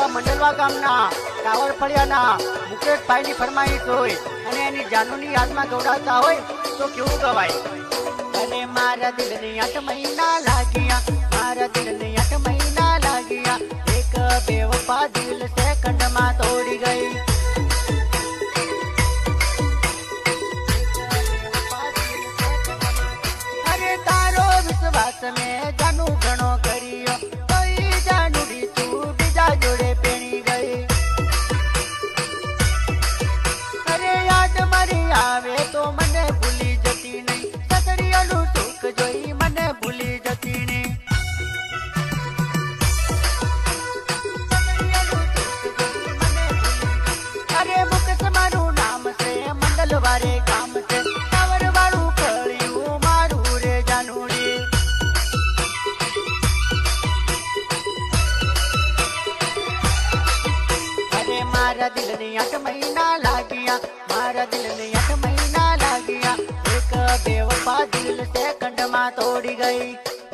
એવા મંડલવા ગામના ટાવર ફળિયાના મુકેશભાઈની ફરમાઈશ હોય અને એની જાનુની યાદમાં દોડાતા હોય તો કેવું ગવાય? અને મારા દિલને આઠ મહિના લાગ્યા, મારા દિલને આઠ મહિના લાગ્યા, એક બે વફા દિલ સેકન્ડમાં તોડી ગઈ. અરે તારો વિશ્વાસ મેં જાનુ ઘણો अरे मारा दिल ने आठ महीना लागिया, मारा दिल ने आठ महीना लागिया। एक बेवफा दिल से कंड तोड़ी गई।